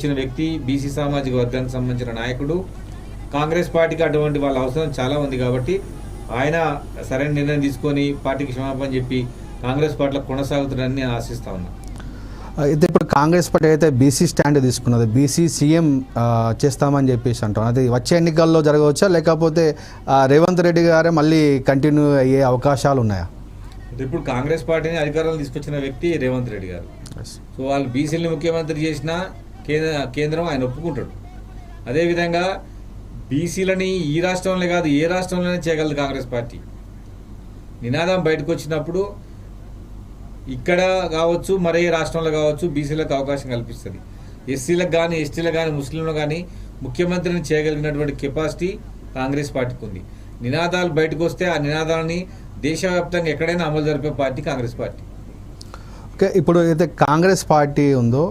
వచ్చిన వ్యక్తి బీసీ సామాజిక వర్గానికి సంబంధించిన నాయకుడు. కాంగ్రెస్ పార్టీకి అటువంటి వాళ్ళ అవసరం చాలా ఉంది కాబట్టి ఆయన సరైన నిర్ణయం తీసుకొని పార్టీకి క్షమాపణ చెప్పి కాంగ్రెస్ పార్టీలో కొనసాగుతారని నేను ఆశిస్తా ఉన్నా. అయితే ఇప్పుడు కాంగ్రెస్ పార్టీ అయితే బీసీ స్టాండ్ తీసుకున్నది. బీసీ సీఎం చేస్తామని చెప్పేసి అంటాం అది వచ్చే ఎన్నికల్లో జరగవచ్చా? లేకపోతే రేవంత్ రెడ్డి గారే మళ్ళీ కంటిన్యూ అయ్యే అవకాశాలు ఉన్నాయా? ఇప్పుడు కాంగ్రెస్ పార్టీని అధికారంలో తీసుకొచ్చిన వ్యక్తి రేవంత్ రెడ్డి గారు. సో వాళ్ళు బీసీని ముఖ్యమంత్రి చేసిన కేంద్ర కేంద్రం ఆయన ఒప్పుకుంటాడు. అదేవిధంగా బీసీలని ఈ రాష్ట్రంలో కాదు ఏ రాష్ట్రంలోనే చేయగలదు కాంగ్రెస్ పార్టీ. నినాదం బయటకు వచ్చినప్పుడు ఇక్కడ కావచ్చు మరే రాష్ట్రంలో కావచ్చు బీసీలకు అవకాశం కల్పిస్తుంది. ఎస్సీలకు కానీ ఎస్టీలకు కానీ ముస్లింలకు కానీ ముఖ్యమంత్రిని చేయగలిగినటువంటి కెపాసిటీ కాంగ్రెస్ పార్టీకి ఉంది. నినాదాలు బయటకు వస్తే ఆ నినాదాలని దేశవ్యాప్తంగా ఎక్కడైనా అమలు జరిపే పార్టీ కాంగ్రెస్ పార్టీ. ఇప్పుడు అయితే కాంగ్రెస్ పార్టీ ఉందో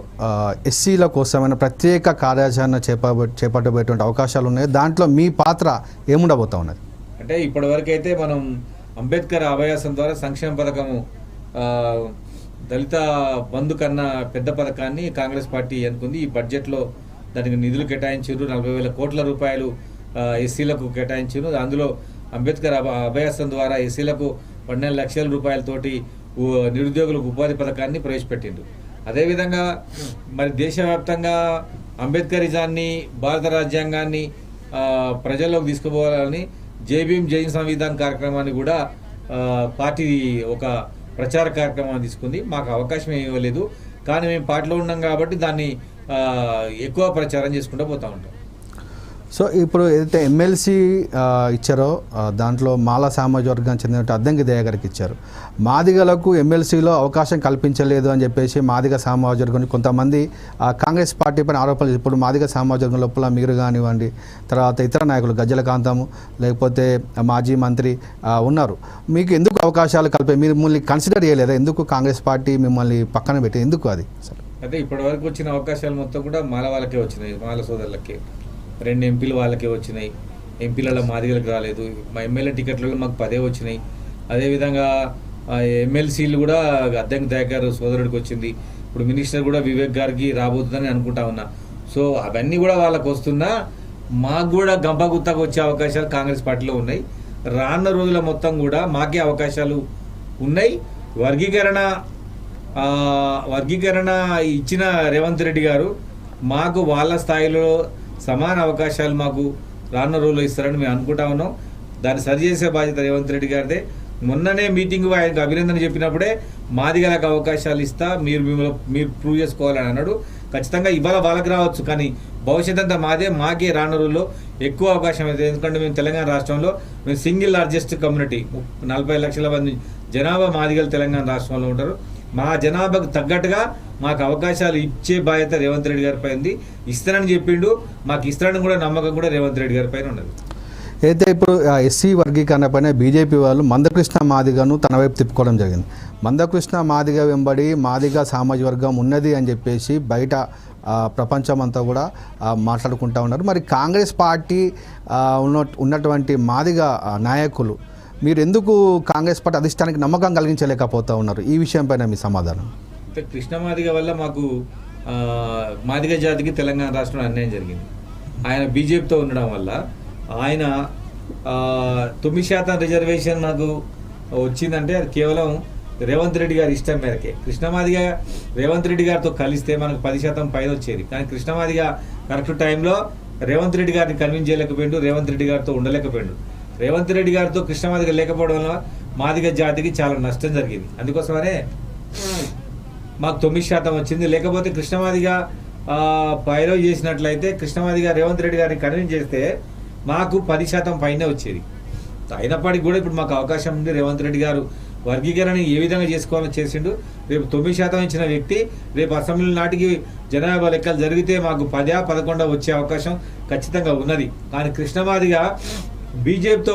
ఎస్సీల కోసమైన ప్రత్యేక కార్యాచరణ చేప చేపట్టబోయేటువంటి అవకాశాలు ఉన్నాయి? దాంట్లో మీ పాత్ర ఏముండబోతా ఉన్నది? అంటే ఇప్పటివరకు అయితే మనం అంబేద్కర్ అభయాసం ద్వారా సంక్షేమ పథకము దళిత బంధు కన్నా పెద్ద పథకాన్ని కాంగ్రెస్ పార్టీ అనుకుంది ఈ బడ్జెట్లో దానికి నిధులు కేటాయించారు నలభై వేల కోట్ల రూపాయలు ఎస్సీలకు కేటాయించారు అందులో అంబేద్కర్ అభయాసం ద్వారా ఎస్సీలకు పన్నెండు లక్షల రూపాయలతోటి నిరుద్యోగులకు ఉపాధి పథకాన్ని ప్రవేశపెట్టిండు. అదేవిధంగా మరి దేశవ్యాప్తంగా అంబేద్కరిజాన్ని భారత రాజ్యాంగాన్ని ప్రజల్లోకి తీసుకుపోవాలని జేబీఎం జైన్ సంవిధాన్ కార్యక్రమాన్ని కూడా పార్టీ ఒక ప్రచార కార్యక్రమాన్ని తీసుకుంది. మాకు అవకాశం ఏమీ ఇవ్వలేదు. కానీ మేము పార్టీలో ఉన్నాం కాబట్టి దాన్ని ఎక్కువ ప్రచారం చేసుకుంటూ పోతా ఉంటాం. సో ఇప్పుడు ఏదైతే ఎమ్మెల్సీ ఇచ్చారో దాంట్లో మాల సామాజిక వర్గానికి చెందిన అద్దంకి దయ గారికి ఇచ్చారు. మాదిగలకు ఎమ్మెల్సీలో అవకాశం కల్పించలేదు అని చెప్పేసి మాదిగ సామాజిక వర్గం కొంతమంది కాంగ్రెస్ పార్టీ పైన ఆరోపణలు ఇప్పుడు మాదిగ సామాజిక వర్గం లోపల మీరు కానివ్వండి తర్వాత ఇతర నాయకులు గజ్జల కాంతము లేకపోతే మాజీ మంత్రి ఉన్నారు. మీకు ఎందుకు అవకాశాలు కలిపి మీరు మిమ్మల్ని కన్సిడర్ చేయలేదా? ఎందుకు కాంగ్రెస్ పార్టీ మిమ్మల్ని పక్కన పెట్టి ఎందుకు అది? అయితే ఇప్పటి వరకు వచ్చిన అవకాశాలు మొత్తం కూడా మాల వాళ్ళకే వచ్చినాయి మాల సోదరులకి. రెండు ఎంపీలు వాళ్ళకే వచ్చినాయి. ఎంపీలలో మాదిగలకు రాలేదు. మా ఎమ్మెల్యే టికెట్లలో మాకు పదే వచ్చినాయి. అదేవిధంగా ఎమ్మెల్సీలు కూడా అద్దెం దయాకర్ సోదరుడికి వచ్చింది. ఇప్పుడు మినిస్టర్ కూడా వివేక్ గారికి రాబోతుందని అనుకుంటా ఉన్నా. సో అవన్నీ కూడా వాళ్ళకు వస్తున్నా మాకు కూడా గంపగుత్తకు వచ్చే అవకాశాలు కాంగ్రెస్ పార్టీలో ఉన్నాయి. రాన్న రోజుల మొత్తం కూడా మాకే అవకాశాలు ఉన్నాయి. వర్గీకరణ వర్గీకరణ ఇచ్చిన రేవంత్ రెడ్డి గారు మాకు వాళ్ళ స్థాయిలో సమాన అవకాశాలు మాకు రానున్న రోజుల్లో ఇస్తారని మేము అనుకుంటా ఉన్నాం. దాన్ని సరిచేసే బాధ్యత రేవంత్ రెడ్డి గారిదే. మొన్ననే మీటింగ్ ఆయనకు అభినందన చెప్పినప్పుడే మాదిగలకు అవకాశాలు ఇస్తా మీరు మిమ్మల్ని మీరు ప్రూవ్ చేసుకోవాలని అన్నాడు. ఖచ్చితంగా ఇవాళ వాళ్ళకి రావచ్చు కానీ భవిష్యత్ అంతా మాదే మాకే రానున్న రోజుల్లో ఎక్కువ అవకాశం అయితే. ఎందుకంటే మేము తెలంగాణ రాష్ట్రంలో మేము సింగిల్ లార్జెస్ట్ కమ్యూనిటీ నలభై లక్షల మంది జనాభా మాదిగలు తెలంగాణ రాష్ట్రంలో ఉంటారు. మా జనాభాకు తగ్గట్టుగా మాకు అవకాశాలు ఇచ్చే బాధ్యత రేవంత్ రెడ్డి గారి పైన ఇస్తానని చెప్పిండు. మాకు ఇస్తానని కూడా నమ్మకం కూడా రేవంత్ రెడ్డి గారి పైన ఉన్నది. అయితే ఇప్పుడు ఎస్సీ వర్గీకరణ పైన బీజేపీ వాళ్ళు మందకృష్ణ మాదిగను తన వైపు తిప్పుకోవడం జరిగింది. మందకృష్ణ మాదిగ వెంబడి మాదిగ సామాజిక వర్గం ఉన్నది అని చెప్పేసి బయట ప్రపంచం అంతా కూడా మాట్లాడుకుంటూ ఉన్నారు. మరి కాంగ్రెస్ పార్టీ ఉన్న ఉన్నటువంటి మాదిగ నాయకులు మీరు ఎందుకు కాంగ్రెస్ పార్టీ అధిష్టానికి నమ్మకం కలిగించలేకపోతా ఉన్నారు? ఈ విషయంపైన మీ సమాధానం. అంటే కృష్ణ మాదిగ వల్ల మాకు మాదిగ జాతికి తెలంగాణ రాష్ట్రంలో అన్యాయం జరిగింది. ఆయన బీజేపీతో ఉండడం వల్ల ఆయన తొమ్మిది శాతం రిజర్వేషన్ నాకు వచ్చిందంటే అది కేవలం రేవంత్ రెడ్డి గారి ఇష్టం మేరకే. కృష్ణమాదిగ రేవంత్ రెడ్డి గారితో కలిస్తే మనకు పది శాతం పైన వచ్చేది. కానీ కృష్ణమాదిగ కరెక్ట్ టైంలో రేవంత్ రెడ్డి గారిని కన్విన్స్ చేయలేకపోయిండు రేవంత్ రెడ్డి గారితో ఉండలేకపోయిండు. రేవంత్ రెడ్డి గారితో కృష్ణమాదిగ లేకపోవడం వల్ల మాదిగ జాతికి చాలా నష్టం జరిగింది. అందుకోసమనే మాకు తొమ్మిది శాతం వచ్చింది. లేకపోతే కృష్ణమాదిగ పైరో చేసినట్లయితే కృష్ణమాదిగ రేవంత్ రెడ్డి గారిని కన్విన్స్ చేస్తే మాకు పది శాతం పైనే వచ్చేది. అయినప్పటికీ కూడా ఇప్పుడు మాకు అవకాశం ఉంది. రేవంత్ రెడ్డి గారు వర్గీకరణ ఏ విధంగా చేసుకోవాలో చేసిండు. రేపు తొమ్మిది శాతం ఇచ్చిన వ్యక్తి రేపు అసెంబ్లీ నాటికి జనాభా లెక్కలు జరిగితే మాకు పదా పదకొండ వచ్చే అవకాశం ఖచ్చితంగా ఉన్నది. కానీ కృష్ణమాదిగా బీజేపీతో